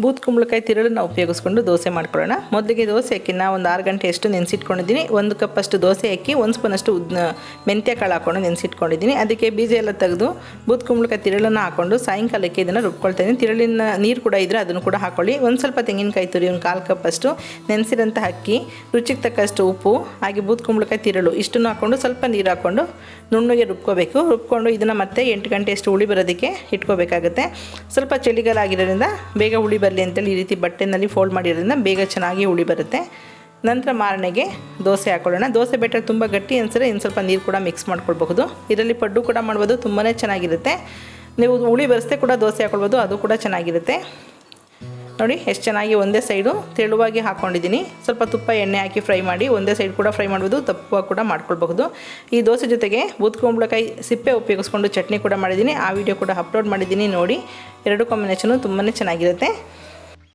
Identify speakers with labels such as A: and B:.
A: Booth ಕುಂಬಳಕಾಯಿ ತಿರುಳನ್ನ ಉಪಯೋಗಿಸ್ಕೊಂಡು ದೋಸೆ ಮಾಡ್ಕೊಳ್ಳೋಣ. ಮೊದಲಿಗೆ ದೋಸೆ ಅಕ್ಕಿನ ಒಂದು ಆರು ಗಂಟೆ ಅಷ್ಟು ನೆನೆಸಿಟ್ಕೊಂಡಿದ್ದೀನಿ. ಒಂದು ಕಪ್ ಅಷ್ಟು ದೋಸೆ ಅಕ್ಕಿ ಒಂದು ಸ್ಪೂನಷ್ಟು ಉದ್ನ, ಮೆಂತ್ಯ ಕಾಳು ಹಾಕೊಂಡು ನೆನೆಸಿಟ್ಕೊಂಡಿದ್ದೀನಿ. ಅದಕ್ಕೆ ಬೀಜ ಎಲ್ಲ ತೆಗೆದು ಬೂತ್ ಕುಂಬಳಕಾಯಿ ತಿರುಳನ್ನು ಹಾಕೊಂಡು ಸಾಯಂಕಾಲಕ್ಕೆ ಇದನ್ನು ರುಬ್ಕೊಳ್ತೀನಿ ತಿರುಳಿನ ನೀರು ಕೂಡ ಇದ್ದರೆ ಅದನ್ನು ಕೂಡ ಹಾಕೊಳ್ಳಿ. ಒಂದು ಸ್ವಲ್ಪ ತೆಂಗಿನಕಾಯಿ ತುರಿ, ಒಂದು ಕಾಲು ಕಪ್ ಅಷ್ಟು ನೆನೆಸಿರೋಂಥ ಅಕ್ಕಿ ರುಚಿಗೆ ತಕ್ಕಷ್ಟು ಉಪ್ಪು, ಹಾಗೆ ಬೂತ್ ಕುಂಬಳಕಾಯಿ ತಿರುಳು ಇಷ್ಟನ್ನು ಹಾಕ್ಕೊಂಡು ಸ್ವಲ್ಪ ನೀರು ಹಾಕ್ಕೊಂಡು ನುಣ್ಣಗೆ ರುಬ್ಕೋಬೇಕು. ರುಬ್ಕೊಂಡು ಇದನ್ನು ಮತ್ತೆ ಎಂಟು ಗಂಟೆಯಷ್ಟು ಹುಳಿ ಬರೋದಕ್ಕೆ ಇಟ್ಕೋಬೇಕಾಗುತ್ತೆ. ಸ್ವಲ್ಪ ಚಳಿಗಾಲ ಆಗಿರೋದ್ರಿಂದ ಬೇಗ ಹುಳಿ ಬರಲಿ ಅಂತೇಳಿ ಈ ರೀತಿ ಬಟ್ಟೆನಲ್ಲಿ ಫೋಲ್ಡ್ ಮಾಡಿರೋದ್ರಿಂದ ಬೇಗ ಚೆನ್ನಾಗಿ ಹುಳಿ ಬರುತ್ತೆ. ನಂತರ ಮಾರನೆಗೆ ದೋಸೆ ಹಾಕೊಳ್ಳೋಣ. ದೋಸೆ ಬೆಟರ್ ತುಂಬ ಗಟ್ಟಿ ಅನ್ಸರೆ ಇನ್ನು ಸ್ವಲ್ಪ ನೀರು ಕೂಡ ಮಿಕ್ಸ್ ಮಾಡ್ಕೊಳ್ಬಹುದು. ಇದರಲ್ಲಿ ಪಡ್ಡು ಕೂಡ ಮಾಡ್ಬೋದು ತುಂಬಾ ಚೆನ್ನಾಗಿರುತ್ತೆ. ನೀವು ಹುಳಿ ಬರೆಸದೆ ಕೂಡ ದೋಸೆ ಹಾಕೊಳ್ಬೋದು, ಅದು ಕೂಡ ಚೆನ್ನಾಗಿರುತ್ತೆ. ನೋಡಿ, ಎಷ್ಟು ಚೆನ್ನಾಗಿ ಒಂದೇ ಸೈಡು ತೆಳುವಾಗಿ ಹಾಕ್ಕೊಂಡಿದ್ದೀನಿ ಸ್ವಲ್ಪ ತುಪ್ಪ, ಎಣ್ಣೆ ಹಾಕಿ ಫ್ರೈ ಮಾಡಿ ಒಂದೇ ಸೈಡ್ ಕೂಡ ಫ್ರೈ ಮಾಡ್ಬೋದು ತಪ್ಪು ಕೂಡ ಮಾಡ್ಕೊಳ್ಬಹುದು. ಈ ದೋಸೆ ಜೊತೆಗೆ ಬೂತ್ಕೊಂಬಳಕಾಯಿ ಸಿಪ್ಪೆ ಉಪಯೋಗಿಸ್ಕೊಂಡು ಚಟ್ನಿ ಕೂಡ ಮಾಡಿದ್ದೀನಿ. ಆ ವಿಡಿಯೋ ಕೂಡ ಅಪ್ಲೋಡ್ ಮಾಡಿದ್ದೀನಿ ನೋಡಿ. ಎರಡು ಕಾಂಬಿನೇಷನು ತುಂಬಾ ಚೆನ್ನಾಗಿರುತ್ತೆ.